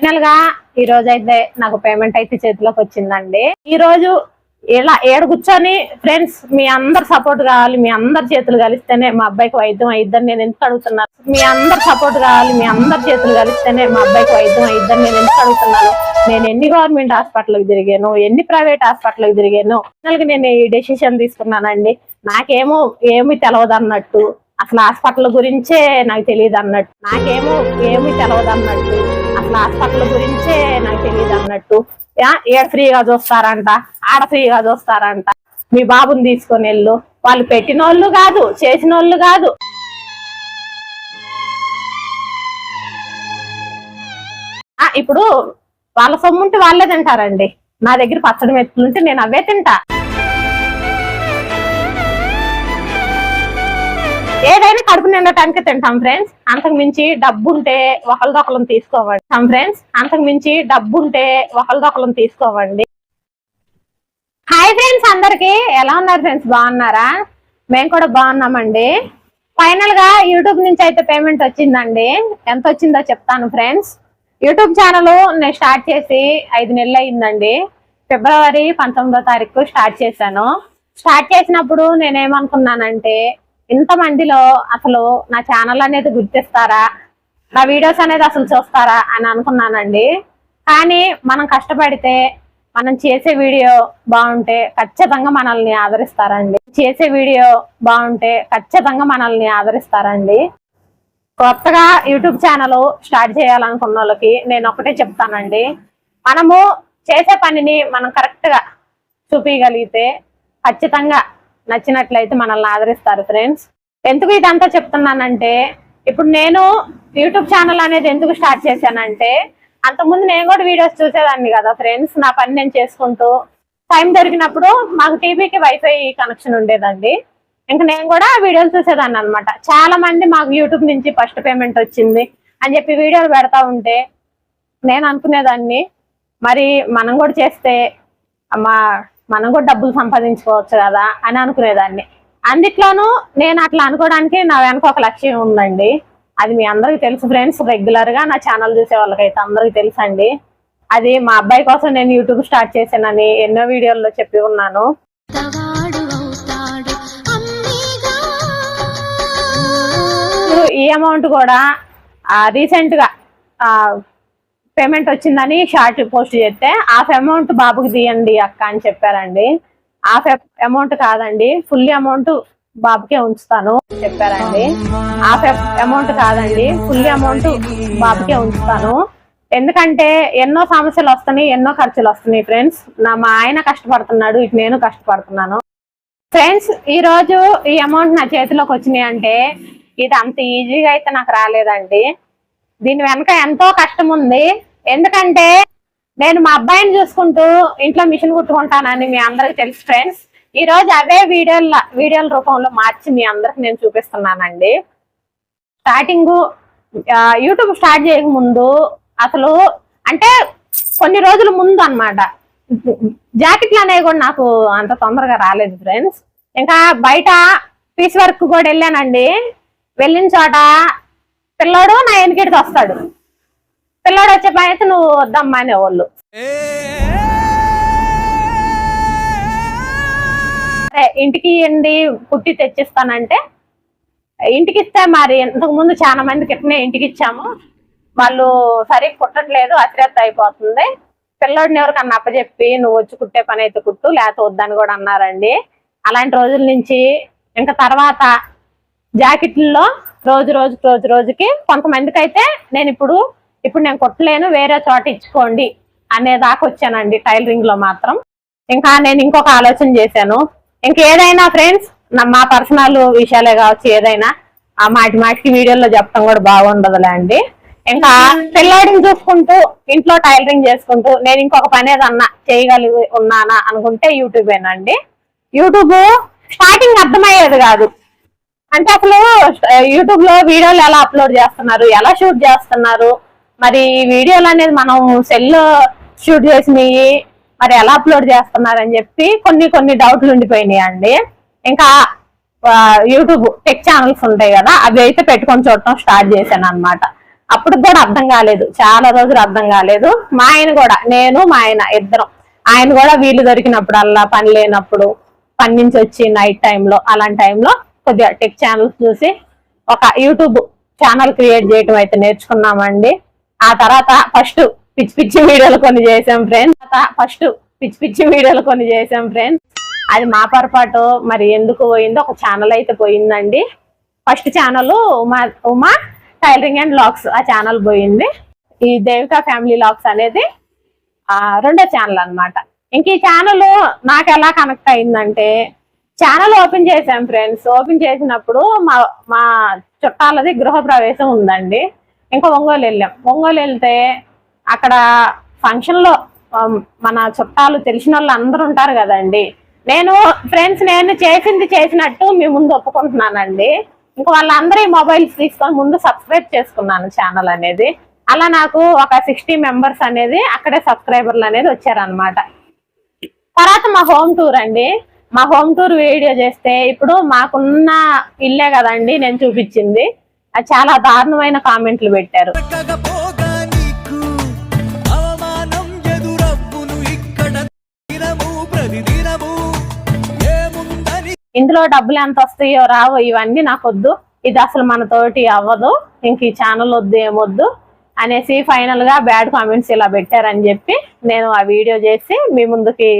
ఫైనల్గా ఈ రోజు అయితే నాకు పేమెంట్ అయితే చేతిలోకి వచ్చిందండి. ఈ రోజు ఇలా ఏడు కూర్చొని ఫ్రెండ్స్ మీ అందరు సపోర్ట్ కావాలి మీ అందరి చేతులు కలిస్తేనే మా అబ్బాయికి వైద్యం అయిద్దని నేను ఎందుకు అడుగుతున్నాను మీ అందరు సపోర్ట్ కావాలి మీ అందరి చేతులు కలిస్తేనే మా అబ్బాయికి వైద్యం అయిద్దని నేను ఎందుకు అడుగుతున్నాను? నేను ఎన్ని గవర్నమెంట్ హాస్పిటల్కి తిరిగాను? ఎన్ని ప్రైవేట్ హాస్పిటల్కి తిరిగాను? నేను ఈ డెసిషన్ తీసుకున్నానండి. నాకేమో ఏమి తెలవదు అన్నట్టు అసలు హాస్పిటల్ గురించే నాకు తెలియదు అన్నట్టు. నాకేమో ఏమి తెలవదు అన్నట్టు. అసలు హాస్పిటల్ గురించే నాకు తెలియదు అన్నట్టు. ఏడ ఫ్రీగా చూస్తారంట ఆడ ఫ్రీగా చూస్తారంట. మీ బాబుని తీసుకొని వెళ్ళు. వాళ్ళు పెట్టిన వాళ్ళు కాదు చేసిన వాళ్ళు కాదు ఇప్పుడు వాళ్ళ సొమ్ము ఉంటే వాళ్ళే తింటారండి. నా దగ్గర పచ్చడి మెత్తులుంటే నేను అవే తింటా. ఏదైనా కడుపు నిండటానికి తింటాం ఫ్రెండ్స్ అంతకు మించి డబ్బుంటే ఒకరిదొకరం తీసుకోవండి. ఫ్రెండ్స్ అంతకు మించి డబ్బు ఉంటే ఒకరిదొకరం తీసుకోవండి. హాయ్ ఫ్రెండ్స్ అందరికి. ఎలా ఉన్నారు ఫ్రెండ్స్ బాగున్నారా? మేము కూడా బాగున్నామండి. ఫైనల్గా యూట్యూబ్ నుంచి అయితే పేమెంట్ వచ్చిందండి. ఎంత వచ్చిందో చెప్తాను ఫ్రెండ్స్ యూట్యూబ్ ఛానల్ నేను స్టార్ట్ చేసి ఐదు నెలలు అయిందండి. ఫిబ్రవరి పంతొమ్మిదో తారీఖు స్టార్ట్ చేశాను. స్టార్ట్ చేసినప్పుడు నేనేమనుకున్నానంటే ఇంతమందిలో అసలు నా ఛానల్ అనేది గుర్తిస్తారా? నా వీడియోస్ అనేది అసలు చూస్తారా అని అనుకున్నానండి. కానీ మనం కష్టపడితే మనం చేసే వీడియో బాగుంటే ఖచ్చితంగా మనల్ని ఆదరిస్తారండి. చేసే వీడియో బాగుంటే ఖచ్చితంగా మనల్ని ఆదరిస్తారండి. కొత్తగా యూట్యూబ్ ఛానల్ స్టార్ట్ చేయాలనుకున్న వాళ్ళకి నేను ఒకటే చెప్తానండి. మనము చేసే పనిని మనం కరెక్ట్గా చూపించగలిగితే ఖచ్చితంగా నచ్చినట్లయితే మనల్ని ఆదరిస్తారు ఫ్రెండ్స్ ఎందుకు ఇదంతా చెప్తున్నానంటే ఇప్పుడు నేను యూట్యూబ్ ఛానల్ అనేది ఎందుకు స్టార్ట్ చేశానంటే అంతకుముందు నేను కూడా వీడియోస్ చూసేదాన్ని కదా ఫ్రెండ్స్ నా పని నేను చేసుకుంటూ టైం దొరికినప్పుడు మాకు టీవీకి వైఫై కనెక్షన్ ఉండేదండి. ఇంకా నేను కూడా వీడియోలు చూసేదాన్ని అనమాట చాలా మంది మాకు యూట్యూబ్ నుంచి ఫస్ట్ పేమెంట్ వచ్చింది అని చెప్పి వీడియోలు పెడతా ఉంటే నేను అనుకునేదాన్ని మరి మనం కూడా చేస్తే మా మనం కూడా డబ్బులు సంపాదించుకోవచ్చు కదా అని అనుకునేదాన్ని. అందుట్లోనూ నేను అట్లా అనుకోవడానికి నా వెనక ఒక లక్ష్యం ఉందండి. అది మీ అందరికి తెలుసు ఫ్రెండ్స్ రెగ్యులర్గా నా ఛానల్ చూసే వాళ్ళకైతే అందరికి తెలుసండి. అది మా అబ్బాయి కోసం నేను యూట్యూబ్ స్టార్ట్ చేశానని ఎన్నో వీడియోల్లో చెప్పి ఉన్నాను. ఈ అమౌంట్ కూడా రీసెంట్గా పేమెంట్ వచ్చిందని షార్ట్ పోస్ట్ చేస్తే హాఫ్ అమౌంట్ బాబుకి తీయండి అక్క అని చెప్పారండి. హాఫ్ అమౌంట్ కాదండి ఫుల్ అమౌంట్ బాబుకే ఉంచుతాను చెప్పారండి. హాఫ్ అమౌంట్ కాదండి ఫుల్ అమౌంట్ బాబుకే ఉంచుతాను. ఎందుకంటే ఎన్నో సమస్యలు వస్తున్నాయి ఎన్నో ఖర్చులు వస్తున్నాయి ఫ్రెండ్స్ నా మా ఆయన కష్టపడుతున్నాడు ఇటు నేను కష్టపడుతున్నాను. ఫ్రెండ్స్ ఈ రోజు ఈ అమౌంట్ నా చేతిలోకి వచ్చినాయి అంటే ఇది అంత ఈజీగా అయితే నాకు రాలేదండి. దీని వెనక ఎంతో కష్టం ఉంది. ఎందుకంటే నేను మా అబ్బాయిని చూసుకుంటూ ఇంట్లో మిషన్ కుట్టుకుంటానని మీ అందరికి తెలుసు ఫ్రెండ్స్. ఈ రోజు అవే వీడియోల వీడియోల రూపంలో మార్చి మీ అందరికి నేను చూపిస్తున్నానండి. స్టార్టింగ్ యూట్యూబ్ స్టార్ట్ చేయక ముందు అసలు అంటే కొన్ని రోజుల ముందు అన్నమాట. జాకెట్లు అనేవి కూడా నాకు అంత తొందరగా రాలేదు ఫ్రెండ్స్. ఇంకా బయట పీస్ వర్క్ కూడా వెళ్ళానండి. వెళ్ళిన చోట పిల్లోడు నా వెనకిడికి వస్తాడు. పిల్లోడు వచ్చే పని అయితే నువ్వు వద్దమ్మా అనేవాళ్ళు సరే ఇంటికి ఇవ్వండి పుట్టి తెచ్చిస్తానంటే ఇంటికి ఇస్తే మరి ఇంతకు ముందు చాలా మందికి ఇట్నే ఇంటికి ఇచ్చాము. వాళ్ళు సరిగ్గా కుట్టట్లేదు అశ్రద్ధ అయిపోతుంది. పిల్లోడిని ఎవరికన్నా అప్పచెప్పి నువ్వు వచ్చి కుట్టే పని అయితే కుట్టు లేకపోతే వద్దని కూడా అన్నారండి. అలాంటి రోజుల నుంచి ఇంకా తర్వాత జాకెట్లలో రోజు రోజు రోజు రోజుకి కొంతమందికి అయితే నేను ఇప్పుడు ఇప్పుడు నేను కుట్టలేను వేరే చోట ఇచ్చుకోండి అనే దాకా వచ్చానండి టైలరింగ్లో మాత్రం. ఇంకా నేను ఇంకొక ఆలోచన చేశాను. ఇంకేదైనా ఫ్రెండ్స్ మా పర్సనల్ విషయాలే కావచ్చు ఏదైనా ఆ మాటి మాటికి వీడియోలో చెప్పడం కూడా బాగుండదులే అండి. ఇంకా పిల్లాడిని చూసుకుంటూ ఇంట్లో టైలరింగ్ చేసుకుంటూ నేను ఇంకొక పని ఏదన్నా చేయగలిగి ఉన్నానా అనుకుంటే యూట్యూబ్ ఏనండి. యూట్యూబ్ స్టార్టింగ్ అర్థమయ్యేది కాదు. అంటే అసలు యూట్యూబ్లో వీడియోలు ఎలా అప్లోడ్ చేస్తున్నారు ఎలా షూట్ చేస్తున్నారు మరి వీడియోలు అనేది మనం సెల్ షూట్ చేసినవి మరి ఎలా అప్లోడ్ చేస్తున్నారు అని చెప్పి కొన్ని కొన్ని డౌట్లు ఉండిపోయినాయి అండి. ఇంకా యూట్యూబ్ టెక్ ఛానల్స్ ఉంటాయి కదా అవి అయితే పెట్టుకొని చూడటం స్టార్ట్ చేశాను అనమాట అప్పుడు కూడా అర్థం కాలేదు చాలా రోజులు అర్థం కాలేదు. మా ఆయన కూడా నేను మా ఆయన ఇద్దరం. ఆయన కూడా వీలు దొరికినప్పుడల్లా పని లేనప్పుడు పని నుంచి వచ్చి నైట్ టైంలో అలాంటి టైంలో కొద్దిగా టెక్ ఛానల్స్ చూసి ఒక యూట్యూబ్ ఛానల్ క్రియేట్ చేయటం అయితే నేర్చుకున్నామండి. ఆ తర్వాత ఫస్ట్ పిచ్చి పిచ్చి వీడియోలు కొన్ని చేసాం ఫ్రెండ్స్ ఫస్ట్ పిచ్చి పిచ్చి వీడియోలు కొన్ని చేసాం ఫ్రెండ్స్ అది మా పొరపాటు మరి ఎందుకు పోయిందో ఒక ఛానల్ అయితే పోయిందండి. First channel Uma Uma tailoring and lakhs ఆ ఛానల్ పోయింది. ఈ దేవికా ఫ్యామిలీ లాక్స్ అనేది రెండో ఛానల్ అనమాట ఇంక ఈ ఛానల్ నాకు ఎలా కనెక్ట్ అయిందంటే ఛానల్ ఓపెన్ చేశాం ఫ్రెండ్స్ ఓపెన్ చేసినప్పుడు మా మా చుట్టాలది గృహ ప్రవేశం ఉందండి. ఇంకా ఒంగోలు వెళ్ళాం. ఒంగోలు వెళ్తే అక్కడ ఫంక్షన్లో మన చుట్టాలు తెలిసిన వాళ్ళు అందరూ ఉంటారు కదండి. నేను ఫ్రెండ్స్ నేను చేసింది చేసినట్టు మీ ముందు ఒప్పుకుంటున్నానండి. ఇంకా వాళ్ళందరూ మొబైల్స్ తీసుకొని ముందు సబ్స్క్రైబ్ చేసుకున్నాను ఛానల్ అనేది. అలా నాకు ఒక సిక్స్టీ మెంబర్స్ అనేది అక్కడే సబ్స్క్రైబర్లు అనేది వచ్చారనమాట తర్వాత మా హోమ్ టూర్ అండి. మా హోమ్ టూర్ వీడియో చేస్తే ఇప్పుడు మాకున్న ఇల్లే కదండి నేను చూపించింది. చాలా దారుణమైన కామెంట్లు పెట్టారు. ఇందులో డబ్బులు ఎంత వస్తాయో రావో ఇవన్నీ నాకు వద్దు ఇది అసలు మనతోటి అవ్వదు. ఇంక ఈ ఛానల్ వద్దు ఏమొద్దు అనేసి ఫైనల్గా బ్యాడ్ కామెంట్స్ ఇలా పెట్టారని చెప్పి నేను ఆ వీడియో చేసి మీ ముందుకి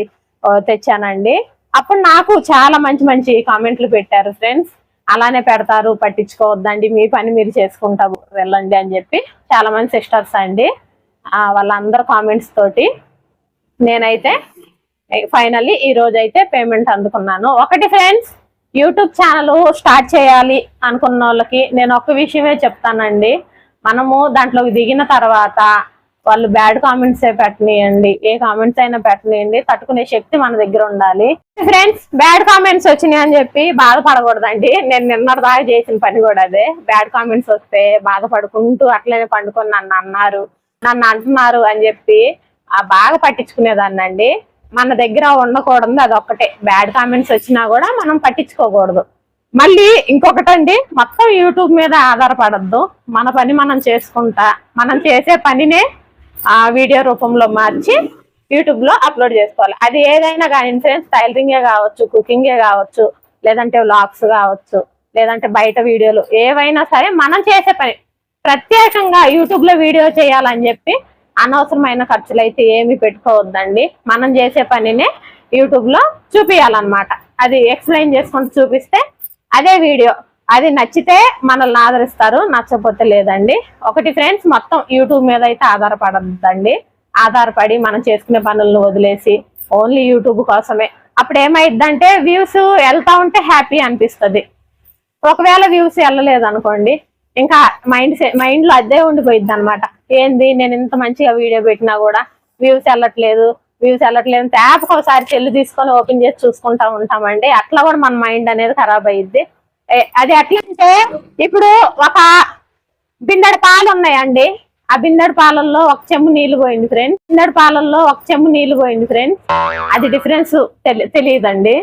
తెచ్చానండి. అప్పుడు నాకు చాలా మంచి మంచి కామెంట్లు పెట్టారు ఫ్రెండ్స్ అలానే పెడతారు పట్టించుకోవద్దండి మీ పని మీరు చేసుకుంటా వెళ్ళండి అని చెప్పి చాలా మంది సిస్టర్స్ అండి. వాళ్ళందరు కామెంట్స్ తోటి నేనైతే ఫైనల్లీ ఈ రోజు అయితే పేమెంట్ అందుకున్నాను. ఒకటి ఫ్రెండ్స్ యూట్యూబ్ ఛానల్ స్టార్ట్ చేయాలి అనుకున్న వాళ్ళకి నేను ఒక విషయమే చెప్తానండి. మనము దాంట్లోకి దిగిన తర్వాత వాళ్ళు బ్యాడ్ కామెంట్స్ పెట్టనియండి. ఏ కామెంట్స్ అయినా పెట్టనియండి. తట్టుకునే శక్తి మన దగ్గర ఉండాలి. ఫ్రెండ్స్ బ్యాడ్ కామెంట్స్ వచ్చినాయి అని చెప్పి బాధపడకూడదండి. నేను నిన్నటి దాకా చేసిన పని కూడా అదే. బ్యాడ్ కామెంట్స్ వస్తే బాధపడుకుంటూ అట్లనే పండుకొని నన్ను అన్నారు. నన్ను అంటున్నారు అని చెప్పి ఆ బాగా పట్టించుకునేదాన్ని అండి. మన దగ్గర ఉండకూడదు అది ఒక్కటే. బ్యాడ్ కామెంట్స్ వచ్చినా కూడా మనం పట్టించుకోకూడదు. మళ్ళీ ఇంకొకటండి మొత్తం యూట్యూబ్ మీద ఆధారపడద్దు. మన పని మనం చేసుకుంటా. మనం చేసే పనినే ఆ వీడియో రూపంలో మార్చి యూట్యూబ్లో అప్లోడ్ చేసుకోవాలి. అది ఏదైనా కానీ ఫ్రెండ్స్ టైలరింగే కావచ్చు కుకింగే కావచ్చు లేదంటే వ్లాగ్స్ కావచ్చు లేదంటే బయట వీడియోలు ఏవైనా సరే మనం చేసే పని. ప్రత్యేకంగా యూట్యూబ్లో వీడియో చేయాలని చెప్పి అనవసరమైన ఖర్చులు అయితే ఏమి పెట్టుకోవద్దండి. మనం చేసే పనినే యూట్యూబ్లో చూపించాలన్నమాట అది ఎక్స్ప్లెయిన్ చేసుకుంటూ చూపిస్తే అదే వీడియో. అది నచ్చితే మనల్ని ఆదరిస్తారు నచ్చకపోతే లేదండి. ఒకటి ఫ్రెండ్స్ మొత్తం యూట్యూబ్ మీద అయితే ఆధారపడద్దండి. ఆధారపడి మనం చేసుకునే పనులను వదిలేసి ఓన్లీ యూట్యూబ్ కోసమే. అప్పుడు ఏమైద్దంటే వ్యూస్ వెళ్తా ఉంటే హ్యాపీ అనిపిస్తుంది. ఒకవేళ వ్యూస్ వెళ్ళలేదు అనుకోండి ఇంకా మైండ్ మైండ్లో అదే ఉండిపోయింది అనమాట ఏంది నేను ఇంత మంచిగా వీడియో పెట్టినా కూడా వ్యూస్ వెళ్ళట్లేదు వ్యూస్ వెళ్ళట్లేదు యాప్ ఒకసారి చెల్లు తీసుకొని ఓపెన్ చేసి చూసుకుంటా ఉంటామండి. అట్లా కూడా మన మైండ్ అనేది ఖరాబ్ అయ్యిద్ది అది ఎట్లంటే ఇప్పుడు ఒక బిందెడు పాలు ఉన్నాయండి. ఆ బిందెడు పాలల్లో ఒక చెంబు నీళ్ళు పోయింది ఫ్రెండ్స్ బిందడి పాలల్లో ఒక చెంబు నీళ్ళు పోయింది ఫ్రెండ్స్ అది డిఫరెన్స్ తెలియదండి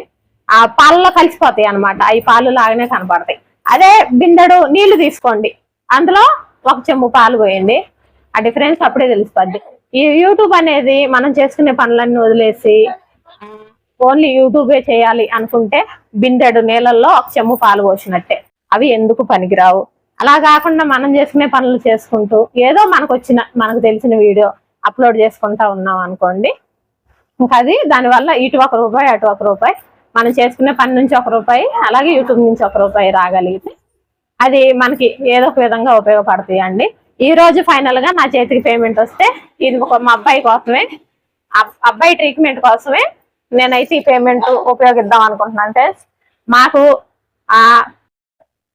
ఆ పాలలో కలిసిపోతాయి అనమాట ఈ పాలు లాగానే కనపడతాయి. అదే బిందెడు నీళ్ళు తీసుకోండి. అందులో ఒక చెంబు పాలు పోయండి ఆ డిఫరెన్స్ అప్పుడే తెలిసిపోద్ది. ఈ యూట్యూబ్ అనేది మనం చేసుకునే పనులన్నీ వదిలేసి ఓన్లీ యూట్యూబే చేయాలి అనుకుంటే బిందెడు నీళ్ళల్లో ఒక చెమ్ము పాలు పోసినట్టే. అవి ఎందుకు పనికిరావు? అలా కాకుండా మనం చేసుకునే పనులు చేసుకుంటూ ఏదో మనకు వచ్చిన మనకు తెలిసిన వీడియో అప్లోడ్ చేసుకుంటా ఉన్నాం అనుకోండి. ఇంకా అది దానివల్ల ఇటు ఒక రూపాయి అటు ఒక రూపాయి మనం చేసుకునే పని నుంచి ఒక రూపాయి అలాగే యూట్యూబ్ నుంచి ఒక రూపాయి రాగలిగితే అది మనకి ఏదో ఒక విధంగా ఉపయోగపడతాయి అండి. ఈ రోజు ఫైనల్గా నా చేతికి పేమెంట్ వస్తే ఇది ఒక మా అబ్బాయి కోసమే అబ్బాయి ట్రీట్మెంట్ కోసమే నేనైతే ఈ పేమెంట్ ఉపయోగిద్దాం అనుకుంటున్నాను అంటే మాకు ఆ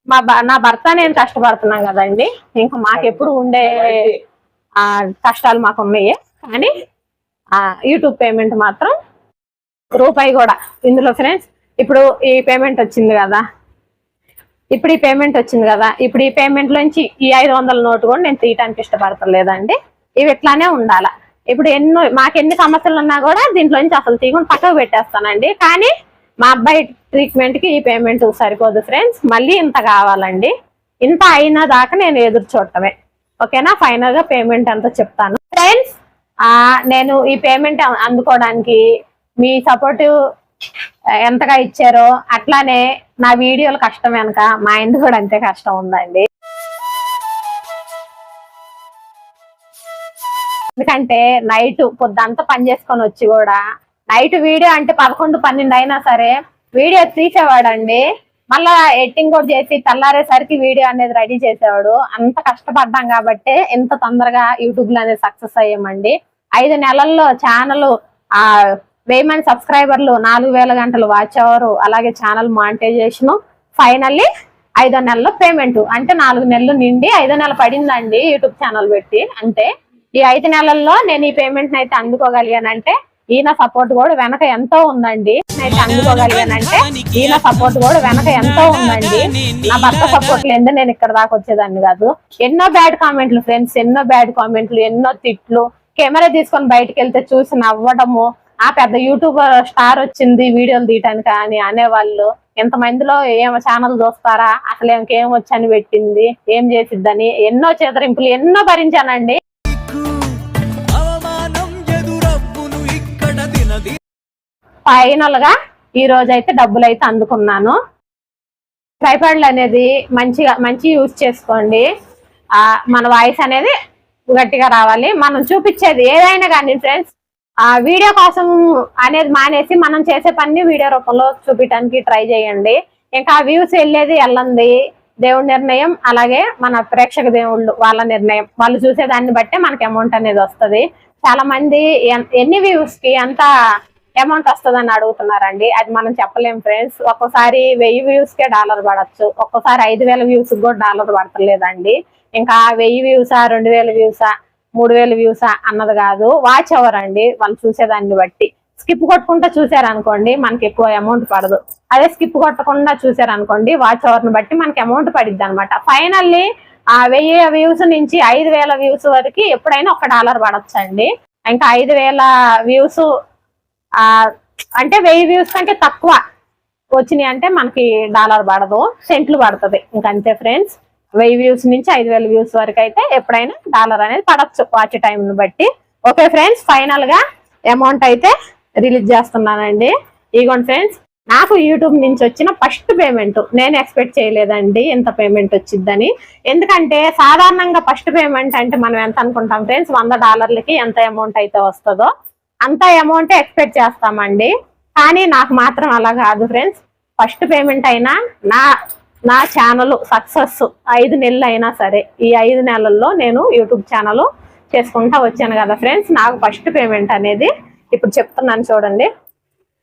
మా నా భర్త నేను కష్టపడుతున్నాం కదండి. ఇంకా మాకు ఎప్పుడు ఉండే ఆ కష్టాలు మాకు ఉన్నాయి. కానీ ఆ యూట్యూబ్ పేమెంట్ మాత్రం రూపాయి కూడా. ఇందులో ఫ్రెండ్స్ ఇప్పుడు ఈ పేమెంట్ వచ్చింది కదా. ఇప్పుడు ఈ పేమెంట్ వచ్చింది కదా. ఇప్పుడు ఈ పేమెంట్ నుంచి ఈ ఐదు వందల నోటు కూడా నేను తీయటానికి ఇష్టపడతలేదండి. ఇవి ఇట్లానే ఉండాలా. ఇప్పుడు ఎన్నో మాకు ఎన్ని సమస్యలు ఉన్నా కూడా దీంట్లో నుంచి అసలు తీయకుండా పక్కకు పెట్టేస్తానండి. కానీ మా అబ్బాయి ట్రీట్మెంట్కి ఈ పేమెంట్ సరిపోదు ఫ్రెండ్స్ మళ్ళీ ఇంత కావాలండి. ఇంత అయినా దాకా నేను ఎదురు చూడటమే. ఓకేనా? ఫైనల్గా పేమెంట్ అంతా చెప్తాను. ఫ్రెండ్స్ నేను ఈ పేమెంట్ అందుకోవడానికి మీ సపోర్టివ్ ఎంతగా ఇచ్చారో అట్లానే నా వీడియోలు కష్టం వెనక మా ఇంటి కూడా అంతే కష్టం ఉందండి. ఎందుకంటే నైట్ పొద్దంతా పని చేసుకొని వచ్చి కూడా నైట్ వీడియో అంటే పదకొండు పన్నెండు అయినా సరే వీడియో తీసేవాడండి. మళ్ళా ఎడిటింగ్ కూడా చేసి తెల్లారేసరికి వీడియో అనేది రెడీ చేసేవాడు. అంత కష్టపడ్డాం కాబట్టి ఎంత తొందరగా యూట్యూబ్లో అనేది సక్సెస్ అయ్యామండి. ఐదు నెలల్లో ఛానల్ ఆ వెయ్యి మంది సబ్స్క్రైబర్లు నాలుగు వేల గంటలు వాచ్ అవర్ అలాగే ఛానల్ మానిటైజేషన్ ఫైనల్లీ ఐదో నెలలో పేమెంట్ అంటే నాలుగు నెలలు నిండి ఐదో నెల పడిందండి యూట్యూబ్ ఛానల్ పెట్టి. అంటే ఈ ఐదు నెలల్లో నేను ఈ పేమెంట్ అయితే అందుకోగలిగానంటే ఈయన సపోర్ట్ కూడా వెనక ఎంతో ఉందండి. అయితే అందుకోగలిగానంటే ఈయన సపోర్ట్ కూడా వెనక ఎంతో ఉందండి. నా భర్త సపోర్ట్ లేదు నేను ఇక్కడ దాకా వచ్చేదాన్ని కాదు. ఎన్నో బ్యాడ్ కామెంట్లు ఫ్రెండ్స్ ఎన్నో బ్యాడ్ కామెంట్లు ఎన్నో తిట్లు. కెమెరా తీసుకొని బయటకు వెళ్తే చూసి నవ్వడము. ఆ పెద్ద యూట్యూబర్ స్టార్ వచ్చింది వీడియోలు తీయటానికి అని అనేవాళ్ళు. ఎంతమందిలో ఏం ఛానల్ చూస్తారా? అసలు ఇంకేం వచ్చని పెట్టింది? ఏం చేసిద్దని? ఎన్నో చేతరింపులు ఎన్నో భరించానండి. ఫైనల్గా ఈ రోజు అయితే డబ్బులు అయితే అందుకున్నాను. ట్రైపాడ్లు అనేది మంచిగా మంచి యూజ్ చేసుకోండి. ఆ మన వాయిస్ అనేది గట్టిగా రావాలి. మనం చూపించేది ఏదైనా కానీ ఫ్రెండ్స్ ఆ వీడియో కోసం అనేది మానేసి మనం చేసే పని వీడియో రూపంలో చూపించడానికి ట్రై చేయండి. ఇంకా వ్యూస్ వెళ్ళేది వెళ్ళండి. దేవుడి నిర్ణయం అలాగే మన ప్రేక్షక దేవుళ్ళు వాళ్ళ నిర్ణయం. వాళ్ళు చూసే దాన్ని బట్టే మనకి అమౌంట్ అనేది వస్తుంది. చాలా మంది ఎన్- ఎన్ని వ్యూస్కి ఎంత అమౌంట్ వస్తుందని అడుగుతున్నారండి. అది మనం చెప్పలేం ఫ్రెండ్స్ ఒక్కోసారి వెయ్యి వ్యూస్ కే డాలర్ పడచ్చు. ఒక్కోసారి ఐదు వేల వ్యూస్ కూడా డాలర్ పడతలేదండి. ఇంకా వెయ్యి వ్యూసా రెండు వేల వ్యూసా మూడు వేల వ్యూసా అన్నది కాదు. వాచ్ అవర్ అండి వాళ్ళు చూసేదాన్ని బట్టి. స్కిప్ కొట్టుకుంటా చూసారనుకోండి మనకి ఎక్కువ అమౌంట్ పడదు. అదే స్కిప్ కొట్టకుండా చూసారనుకోండి వాచ్ అవర్ని బట్టి మనకి అమౌంట్ పడిద్ది అనమాట ఫైనల్లీ ఆ వెయ్యి వ్యూస్ నుంచి ఐదు వేల వ్యూస్ వరకు ఎప్పుడైనా ఒక డాలర్ పడచ్చండి. ఇంకా ఐదు వేల వ్యూస్ అంటే వెయ్యి వ్యూస్ కంటే తక్కువ వచ్చినాయి అంటే మనకి డాలర్ పడదు సెంట్లు పడుతుంది. ఇంకంతే ఫ్రెండ్స్. వెయ్యి వ్యూస్ నుంచి ఐదు వేల వ్యూస్ వరకు అయితే ఎప్పుడైనా డాలర్ అనేది పడచ్చు వాచ్ టైం ని బట్టి. ఓకే ఫ్రెండ్స్ ఫైనల్గా అమౌంట్ అయితే రిలీజ్ చేస్తున్నానండి. ఇగోండి ఫ్రెండ్స్ నాకు యూట్యూబ్ నుంచి వచ్చిన ఫస్ట్ పేమెంట్ నేను ఎక్స్పెక్ట్ చేయలేదండి ఇంత పేమెంట్ వచ్చిందని ఎందుకంటే సాధారణంగా ఫస్ట్ పేమెంట్ అంటే మనం ఎంత అనుకుంటాం ఫ్రెండ్స్ వంద డాలర్లకి ఎంత అమౌంట్ అయితే వస్తుందో. అంత అమౌంట్ ఎక్స్పెక్ట్ చేస్తామండి. కానీ నాకు మాత్రం అలా కాదు ఫ్రెండ్స్ ఫస్ట్ పేమెంట్ అయినా నా నా ఛానల్ సక్సెస్ ఐదు నెలలు అయినా సరే ఈ ఐదు నెలల్లో నేను యూట్యూబ్ ఛానల్ చేసుకుంటా వచ్చాను కదా ఫ్రెండ్స్ నాకు ఫస్ట్ పేమెంట్ అనేది ఇప్పుడు చెప్తున్నాను చూడండి.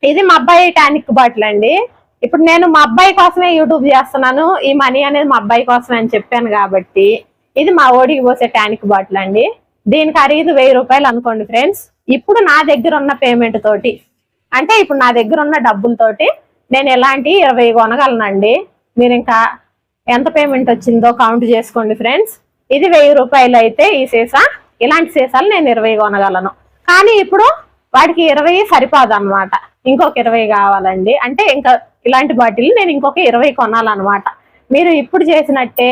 ఇది మా అబ్బాయి టానిక్ బాటిల్ అండి. ఇప్పుడు నేను మా అబ్బాయి కోసమే యూట్యూబ్ చేస్తున్నాను. ఈ మనీ అనేది మా అబ్బాయి కోసమే అని చెప్పాను కాబట్టి ఇది మా ఓడికి పోసే టానిక్ బాటిల్ అండి. దీని ఖరీదు వెయ్యి రూపాయలు అనుకోండి ఫ్రెండ్స్ ఇప్పుడు నా దగ్గర ఉన్న పేమెంట్ తోటి అంటే ఇప్పుడు నా దగ్గర ఉన్న డబ్బులతోటి నేను ఎలాంటి ఇరవై కొనగలనండి? మీరు ఇంకా ఎంత పేమెంట్ వచ్చిందో కౌంట్ చేసుకోండి ఫ్రెండ్స్ ఇది వెయ్యి రూపాయలు అయితే ఈ సీసా ఇలాంటి సీసాలు నేను ఇరవై కొనగలను. కానీ ఇప్పుడు వాడికి ఇరవై సరిపోదు అనమాట ఇంకొక ఇరవై కావాలండి. అంటే ఇంకా ఇలాంటి బాటిల్ నేను ఇంకొక ఇరవై కొనాలన్నమాట. మీరు ఇప్పుడు చేసినట్టే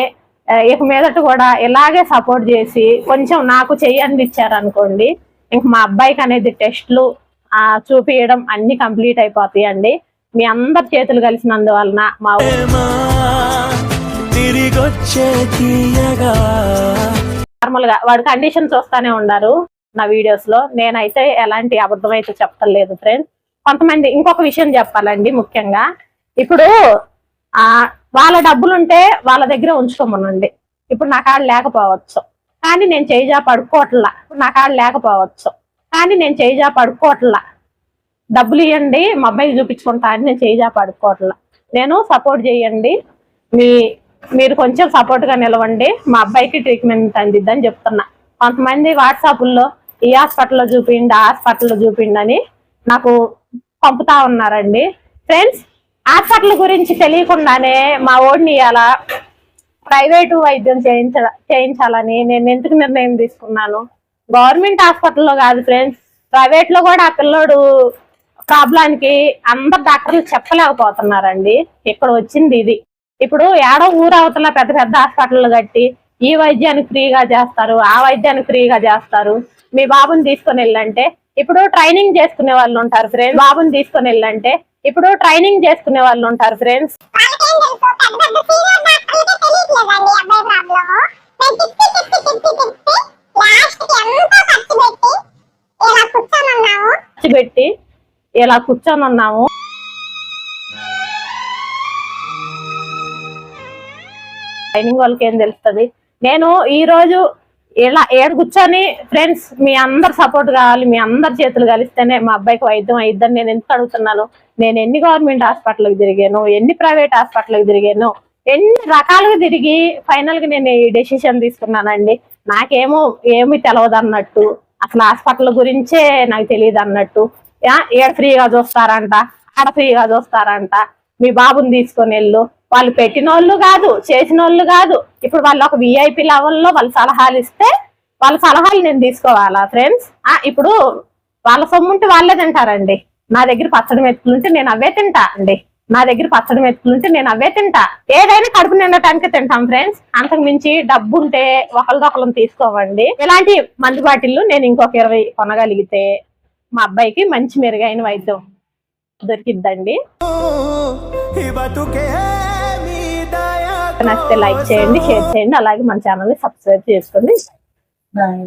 ఇక మీదట కూడా ఇలాగే సపోర్ట్ చేసి కొంచెం నాకు చెయ్యి అందించారనుకోండి ఇంక మా అబ్బాయికి అనేది టెస్ట్లు ఆ చూపించడం అన్ని కంప్లీట్ అయిపోతాయి అండి మీ అందరి చేతులు కలిసినందువలన మా నార్మల్గా వాడి కండిషన్ చూస్తానే ఉన్నారు నా వీడియోస్లో నేనైతే ఎలాంటి అబద్ధం అయితే చెప్పలేదు ఫ్రెండ్స్. కొంతమంది ఇంకొక విషయం చెప్పాలండి ముఖ్యంగా. ఇప్పుడు ఆ వాళ్ళ డబ్బులుంటే వాళ్ళ దగ్గర ఉంచుకోమనండి. ఇప్పుడు నా కాడ లేకపోవచ్చు. కానీ నేను చేయిజా పడుకోవట్లా నాకు నా కాడ లేకపోవచ్చు. కానీ నేను చేయిజా పడుకోవట్లా డబ్బులు ఇవ్వండి మా అబ్బాయికి చూపించుకుంటా అని నేను చేయిజా పడుకోవట్లా నేను సపోర్ట్ చేయండి. మీ మీరు కొంచెం సపోర్ట్గా నిలవండి. మా అబ్బాయికి ట్రీట్మెంట్ అందిద్దని చెప్తున్నా. కొంతమంది వాట్సాప్లో ఈ హాస్పిటల్లో చూపిండి ఆ హాస్పిటల్లో చూపిండి అని నాకు పంపుతా ఉన్నారండి. ఫ్రెండ్స్ హాస్పిటల్ గురించి తెలియకుండానే మా ఓడిని అలా ప్రైవేటు వైద్యం చేయించ చేయించాలని నేను ఎందుకు నిర్ణయం తీసుకున్నాను? గవర్నమెంట్ హాస్పిటల్లో కాదు ఫ్రెండ్స్. ప్రైవేట్లో కూడా ఆ పిల్లోడు ప్రాబ్లానికి అందరు డాక్టర్లు చెప్పలేకపోతున్నారండి. ఇక్కడ వచ్చింది ఇది. ఇప్పుడు ఏడో ఊరు అవతల పెద్ద పెద్ద హాస్పిటల్ కట్టి ఈ వైద్యానికి ఫ్రీగా చేస్తారు ఆ వైద్యానికి ఫ్రీగా చేస్తారు. మీ బాబుని తీసుకొని వెళ్ళంటే ఇప్పుడు ట్రైనింగ్ చేసుకునే వాళ్ళు ఉంటారు ఫ్రెండ్స్. బాబుని తీసుకొని వెళ్ళంటే ఇప్పుడు ట్రైనింగ్ చేసుకునే వాళ్ళు ఉంటారు ఫ్రెండ్స్. పెట్టి ఇలా కూర్చొని ఉన్నాము ట్రైనింగ్ వాళ్ళకి ఏం తెలుస్తుంది? నేను ఈ రోజు ఇలా ఏడు కూర్చొని ఫ్రెండ్స్ మీ అందరు సపోర్ట్ కావాలి మీ అందరి చేతులు కలిస్తేనే మా అబ్బాయికి వైద్యం అయిద్దని నేను ఎందుకు అడుగుతున్నాను? నేను ఎన్ని గవర్నమెంట్ హాస్పిటల్కి తిరిగాను ఎన్ని ప్రైవేట్ హాస్పిటల్కి తిరిగాను ఎన్ని రకాలుగా తిరిగి ఫైనల్గా నేను ఈ డెసిషన్ తీసుకున్నానండి. నాకేమో ఏమి తెలియదు అన్నట్టు అసలు హాస్పిటల్ గురించే నాకు తెలియదు అన్నట్టు. ఏడు ఏడ ఫ్రీగా చూస్తారంట ఆడ ఫ్రీగా చూస్తారంట. మీ బాబుని తీసుకొని వెళ్ళు వాళ్ళు పెట్టిన వాళ్ళు కాదు చేసిన వాళ్ళు కాదు. ఇప్పుడు వాళ్ళు ఒక విఐపి లెవెల్లో వాళ్ళు సలహాలు ఇస్తే వాళ్ళ సలహాలు నేను తీసుకోవాలా ఫ్రెండ్స్ ఆ ఇప్పుడు వాళ్ళ సొమ్ము ఉంటే వాళ్ళే తింటారండి. నా దగ్గర పచ్చడి మెతుకులుంటే నేను అవే తింటా అండి. నా దగ్గర పచ్చడి మెతుకులుంటే నేను అవే తింటా. ఏదైనా కడుపు నిండటానికి తింటాం ఫ్రెండ్స్ అంతకు మించి డబ్బు ఉంటే ఒకరిదొకరం తీసుకోవండి. ఇలాంటి మందు బాటిల్లు నేను ఇంకొక ఇరవై కొనగలిగితే మా అబ్బాయికి మంచి మెరుగైన వైద్యం దొరికిద్దండి. బతుకే నచ్చితే లైక్ చేయండి షేర్ చేయండి. అలాగే మన ఛానల్ని సబ్స్క్రైబ్ చేసుకోండి. బాయ్.